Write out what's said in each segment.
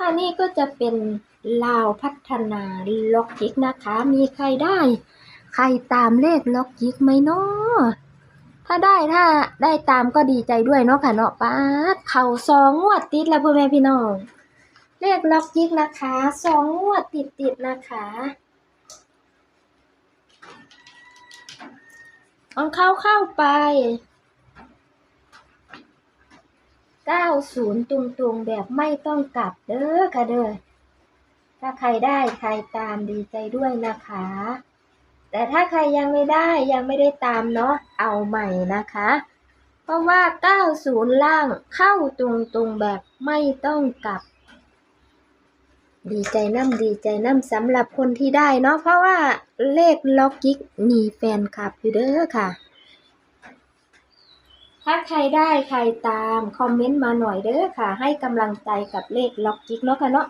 ค่ะนี่ก็จะเป็นลาวพัฒนาล็อกจิกนะคะ มีใครได้ ใครตามเลขล็อกจิกไหมเนาะถ้าได้ถ้าได้ตามก็ดีใจด้วยเนาะค่ะเนาะป้าเข่าสองงวดติดแล้วพ่อแม่พี่น้อง เลขล็อกจิกนะคะสองงวดติดติดๆนะคะเอาเข้าเข้าไป 90ตุงตุงๆแบบไม่ต้องกลับเด้อค่ะเด้อถ้าใครได้ใครตามดีใจด้วยนะคะ แต่ถ้าใครยังไม่ได้ยังไม่ได้ตามเนาะเอาใหม่นะคะ เพราะว่า 90 ล่างเข้าตรงตรงๆแบบไม่ต้องกลับ ดีใจน้ำดีใจน้ำสำหรับคนที่ได้เนาะเพราะว่าเลขล็อกกิกมีแฟนคลับอยู่เด้อค่ะ ถ้าใครได้ใครตามคอมเมนต์มาหน่อยเด้อค่ะ ให้กำลังใจกับเลขล็อกจิกเนาะค่ะเนาะ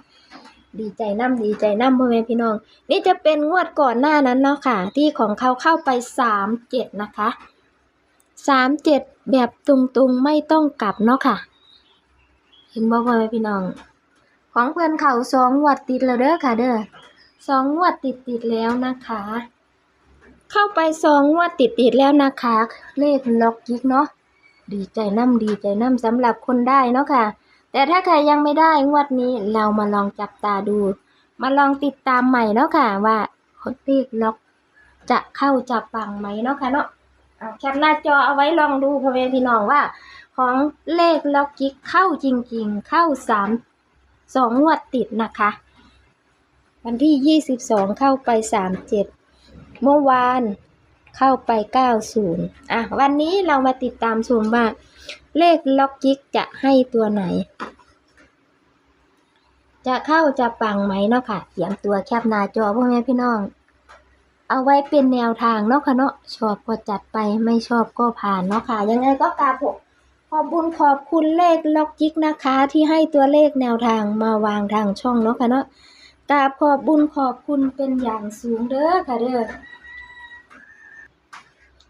ดีใจน้ำดีใจน้ำพ่อแม่พี่น้อง นี่จะเป็นงวดก่อนหน้านั้นเนาะค่ะ ที่ของเขาเข้าไปสามเจ็ดนะคะสามเจ็ดแบบตรงๆไม่ต้องกลับเนาะค่ะ เห็นบ่พ่อแม่พี่น้อง ของเพื่อนเขาสองงวดติดแล้วเด้อค่ะ เด้อสองงวดติดติดแล้วนะคะ เข้าไปสองงวดติดติดแล้วนะคะ เลขล็อกจิกเนาะ ดีใจน้ำดีใจน้ำสำหรับคนได้เนาะค่ะ แต่ถ้าใครยังไม่ได้งวดนี้เรามาลองจับตาดู มาลองติดตามใหม่เนาะค่ะว่าคนเลขล็อกจะเข้าจับปังไหมเนาะค่ะเนาะแคปหน้าจอเอาไว้ลองดูพ่อแม่พี่น้องว่า ของเลขล็อกกิ๊กเข้าจริงๆ เข้าสามสองงวดติดนะคะ วันที่ยี่สิบสองเข้าไปสามเจ็ดเมื่อวาน เข้าไป 90 อะ วันนี้เรามาติดตามชมว่า เลขล็อกจิกจะให้ตัวไหน จะเข้าจะปังไหมเนาะค่ะเตรียมตัวแคปหน้าจอพ่อแม่พี่น้อง เอาไว้เป็นแนวทางเนาะค่ะเนาะชอบก็จัดไปไม่ชอบก็ผ่านเนาะค่ะ ยังไงก็กราบผมขอบบุญขอบคุณเลขล็อกจิกนะคะ ที่ให้ตัวเลขแนวทางมาวางทางช่องเนาะค่ะเนาะกราบขอบบุญขอบคุณเป็นอย่างสูงเด้อค่ะเด้อ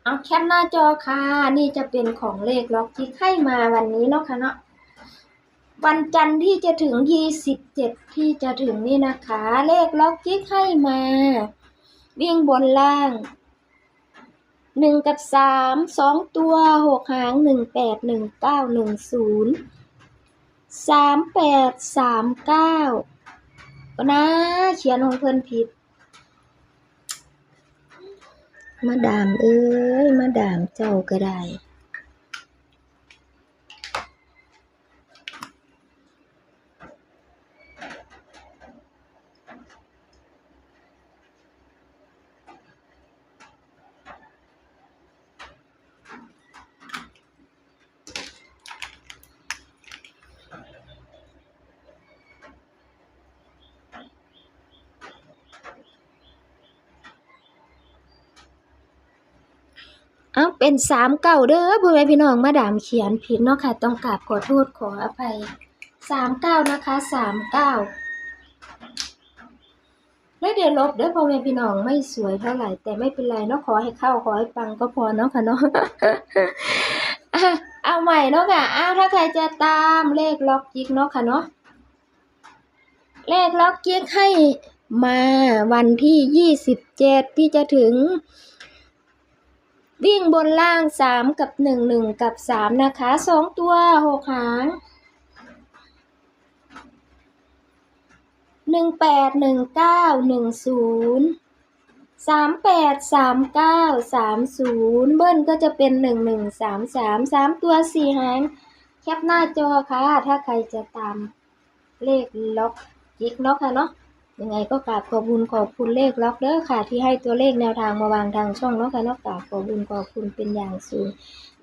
เอาแคปหน้าจอค่ะ นี่จะเป็นของเลขล็อกที่ให้มาวันนี้เนาะค่ะเนาะวันจันทร์ที่จะถึง27ที่จะถึงนี่นะคะ เลขล็อกที่ให้มา วิ่งบนล่างหนึ่งกับสามสองตัวหกหางหนึ่งแปดหนึ่งเก้าหนึ่งศูนย์สามแปดสามเก้านะเขียนของเพื่อนผิด มาดามเอ้ย มาดามเจ้าก็ได้ เอาเป็นสามเก้าเด้อพ่อแม่พี่น้องมาดามเขียนผิดเนาะค่ะ ต้องกราบขอโทษขออภัยสามเก้านะคะสามเก้าแล้วเดี๋ยวลบเด้อพ่อแม่พี่น้องไม่สวยเท่าไหร่ แต่ไม่เป็นไรเนาะขอให้เข้าขอให้ปังก็พอเนาะค่ะเนาะเอาใหม่เนาะค่ะอ้าวถ้าใครจะตามเลขล็อกจิกเนาะค่ะเนาะเลขล็อกจิกให้มาวันที่ยี่สิบเจ็ดที่จะถึง วิ่งบนล่างสามกับหนึ่งหนึ่งกับสามนะคะสองตัวหกหางหนึ่งแปดหนึ่งเก้าหนึ่งศูนย์สามแปดสามเก้าสามศูนย์เบิ้ลก็จะเป็นหนึ่งหนึ่งสามสามสามตัวสี่หาง แคปหน้าจอค่ะ ถ้าใครจะตามเลขล็อกจิกเนาะค่ะเนาะ ยังไงก็กราบขอบคุณขอบคุณเลขล็อกเด้อค่ะ ที่ให้ตัวเลขแนวทางมาวางทางช่องเนาะค่ะเนอกกราบขอบคุณขอบคุณเป็นอย่างสูง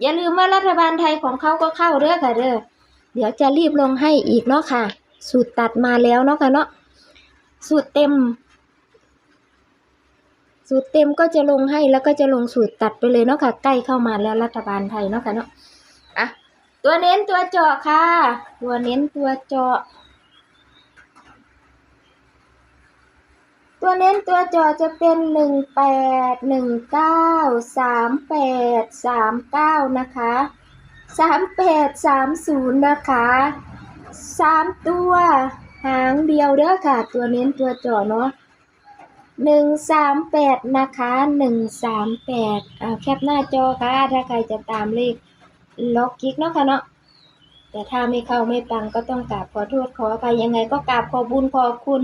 อย่าลืมว่ารัฐบาลไทยของเขาก็เข้าเด้อค่ะเด้อเดี๋ยวจะรีบลงให้อีกเนาะค่ะ สูตรตัดมาแล้วเนาะค่ะเนาะสูตรเต็ม สูตรเต็มก็จะลงให้แล้วก็จะลงสูตรตัดไปเลยเนาะค่ะ ใกล้เข้ามาแล้วรัฐบาลไทยเนาะค่ะเนาะอะตัวเน้นตัวเจาะค่ะ ตัวเน้นตัวเจาะ ตัวเน้นตัวจอจะเป็นหนึ่งแปดหนึ่งเก้าสามแปดสามเก้านะคะสามแปดสามศูนย์นะคะสามตัวหางเดียวเด้อค่ะ ตัวเน้นตัวจอเนาะหนึ่งสามแปดนะคะหนึ่งสามแปดอ่าแคปหน้าจอค่ะ ถ้าใครจะตามเลขล็อกกิกเนาะค่ะเนาะแต่ถ้าไม่เข้าไม่ปังก็ต้องกราบขอโทษขออภัยยังไงก็กราบขอบุญขอบคุณ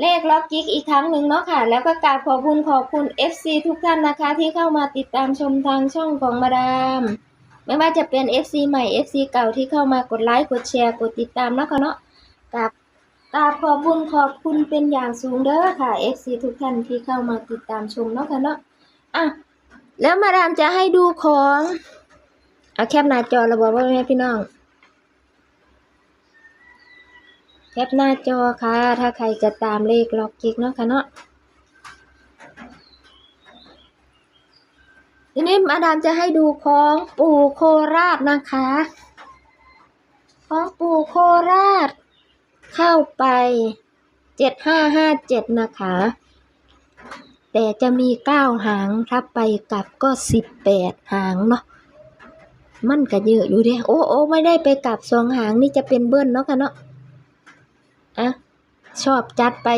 เลขล็อกกิ๊กอีกครั้งหนึ่งเนาะค่ะ แล้วก็กราบขอบคุณขอบคุณ FC ทุกท่านนะคะ ที่เข้ามาติดตามชมทางช่องของมาดาม ไม่ว่าจะเป็น FC ใหม่ FC เก่าที่เข้ามากดไลค์กดแชร์กดติดตามนะคะเนาะกับกราบขอบคุณขอบคุณเป็นอย่างสูงเด้อค่ะ FC ทุกท่านที่เข้ามาติดตามชมเนาะค่ะเนาะอะแล้วมาดามจะให้ดูของเอาแคปหน้าจอระบอกว่าแม่พี่น้อง แคปหน้าจอค่ะ ถ้าใครจะตามเลขล็อกกิกเนาะค่ะเนาะทีนี้มาดามจะให้ดูของปู่โคราชนะคะ ของปู่โคราช เข้าไปเจ็ดห้าห้าเจ็ดนะคะ แต่จะมีเก้าหางถ้าไปกลับก็สิบแปดหางเนาะมันก็เยอะอยู่เด้โอ้โอ้ไม่ได้ไปกลับสองหางนี่จะเป็นเบิ้ลเนาะค่ะเนาะอะ ชอบจัดไป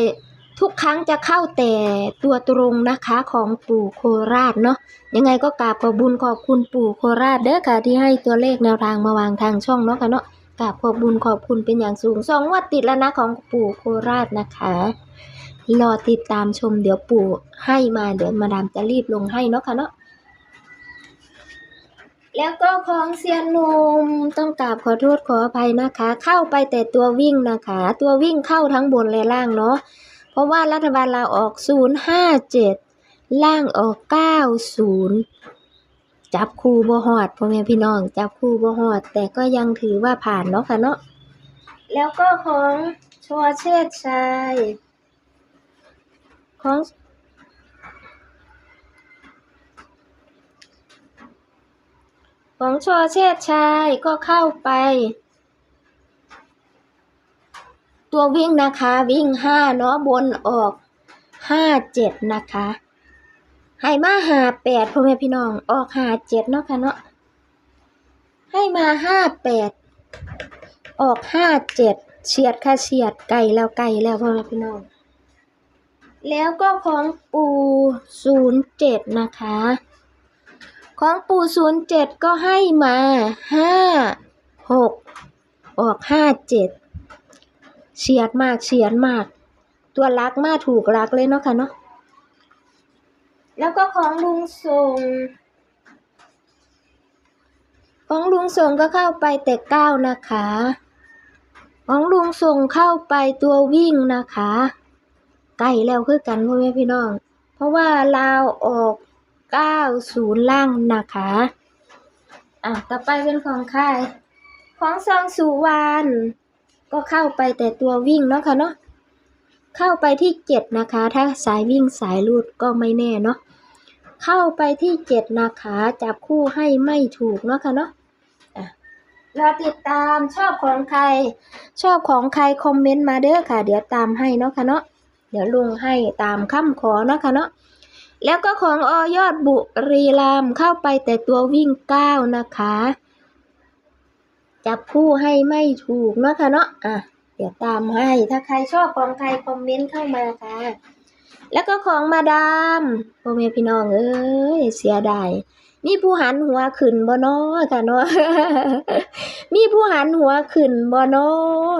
ทุกครั้งจะเข้าแต่ตัวตรงนะคะของปู่โคราชเนาะยังไงก็กราบขอบบุญขอบคุณปู่โคราชเด้อค่ะที่ให้ตัวเลขแนวทางมาวางทางช่องเนาะค่ะเนาะกราบขอบบุญขอบคุณเป็นอย่างสูงสองงวัดติดแล้วนะของปู่โคราชนะคะรอติดตามชมเดี๋ยวปู่ให้มาเดี๋ยวมาดามจะรีบลงให้เนาะค่ะเนาะ แล้วก็ของเซียนหนุ่มต้องกราบขอโทษขออภัยนะคะ เข้าไปแต่ตัววิ่งนะคะ ตัววิ่งเข้าทั้งบนและล่างเนาะเพราะว่ารัฐบาลเราออก 057 ล่างออกเก้าศูนย์จับคู่บ่ฮอดพ่อแม่พี่น้อง จับคู่บ่ฮอด แต่ก็ยังถือว่าผ่านเนาะค่ะเนาะแล้วก็ของชัวเชษชัยของ ของชัวเชษชัยก็เข้าไป ตัววิ่งนะคะวิ่งห้าเนาะบนออกห้าเจ็ดนะคะให้มาหาแปดพ่อแม่พี่น้องออกหาเจ็ดเนาะค่ะเนาะให้มาห้าแปดออกห้าเจ็ดเฉียดค่ะเฉียดไก่แล้วไก่แล้วพ่อแม่พี่น้อง แล้วก็ของปูศูนย์เจ็ดนะคะ ของปู่ศูนย์เจ็ดก็ให้มาห้าหกออกห้าเจ็ดเฉียดมากเฉียดมาก ตัวรักมากถูกรักเลยเนาะค่ะเนาะแล้วก็ของลุงส่ง ของลุงส่งก็เข้าไปแต่เก้านะคะ ของลุงส่งเข้าไปตัววิ่งนะคะ ใกล้แล้วคือกันพ่อแม่พี่น้อง เพราะว่าลาวออก เก้าศูนย์ล่างนะคะอะต่อไปเป็นของใครของซองสุวรรณก็เข้าไปแต่ตัววิ่งเนาะค่ะเนาะเข้าไปที่เจ็ดนะคะ ถ้าสายวิ่งสายลูดก็ไม่แน่เนาะเข้าไปที่เจ็ดนะคะจับคู่ให้ไม่ถูกเนาะค่ะเนาะอะรอติดตามชอบของใคร ชอบของใครคอมเมนต์มาเด้อค่ะ เดี๋ยวตามให้เนาะค่ะเนาะเดี๋ยวลุงให้ตามคำขอเนาะค่ะเนาะ แล้วก็ของออยอดบุรีรัมเข้าไปแต่ตัววิ่งเก้านะคะ จับคู่ให้ไม่ถูกนะคะเนาะอะเดี๋ยวตามให้ถ้าใครชอบของใครคอมเมนต์เข้ามาค่ะ แล้วก็ของมาดามพ่อแม่พี่น้องเอ้ยเสียดายมีผู้หันหัวขึ้นบ่นาะค่ะเนาะมีผู้หันหัวขึ้นบ่นาะ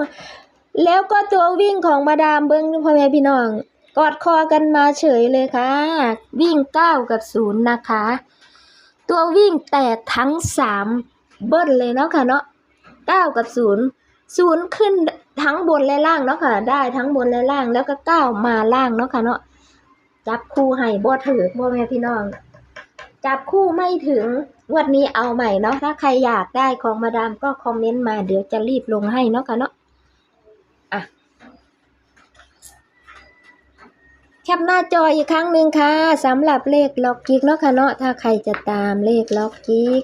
แล้วก็ตัววิ่งของมาดามเบิ้งพ่อแม่พี่น้อง กอดคอกันมาเฉยเลยค่ะ วิ่งเก้ากับศูนย์นะคะ ตัววิ่งแตกทั้งสามเบิ้ลเลยเนาะค่ะเนาะเก้ากับศูนย์ศูนย์ขึ้นทั้งบนและล่างเนาะค่ะ ได้ทั้งบนและล่างแล้วก็เก้ามาล่างเนาะค่ะเนาะจับคู่ให้บ่ถือพ่อแม่พี่น้อง จับคู่ไม่ถึงวดนี้เอาใหม่เนาะถ้าใครอยากได้ของมาดามก็คอมเมนต์มาเดี๋ยวจะรีบลงให้เนาะค่ะเนาะ แคปหน้าจออีกครั้งหนึ่งค่ะสำหรับเลขล็อกกิ๊กเนาะค่ะเนาะถ้าใครจะตามเลขล็อกกิ๊ก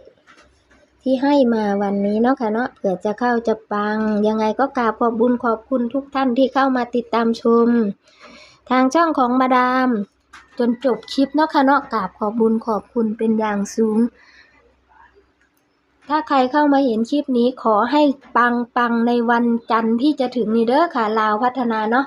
ที่ให้มาวันนี้เนาะค่ะเนาะเผื่อจะเข้าจะปัง ยังไงก็กราบขอบบุญขอบคุณทุกท่านที่เข้ามาติดตามชม ทางช่องของมาดาม จนจบคลิปเนาะค่ะเนาะกราบขอบบุญขอบคุณเป็นอย่างสูง ถ้าใครเข้ามาเห็นคลิปนี้ขอให้ปังปังในวันจันทร์ที่จะถึงนี้เด้อค่ะลาวพัฒนาเนาะ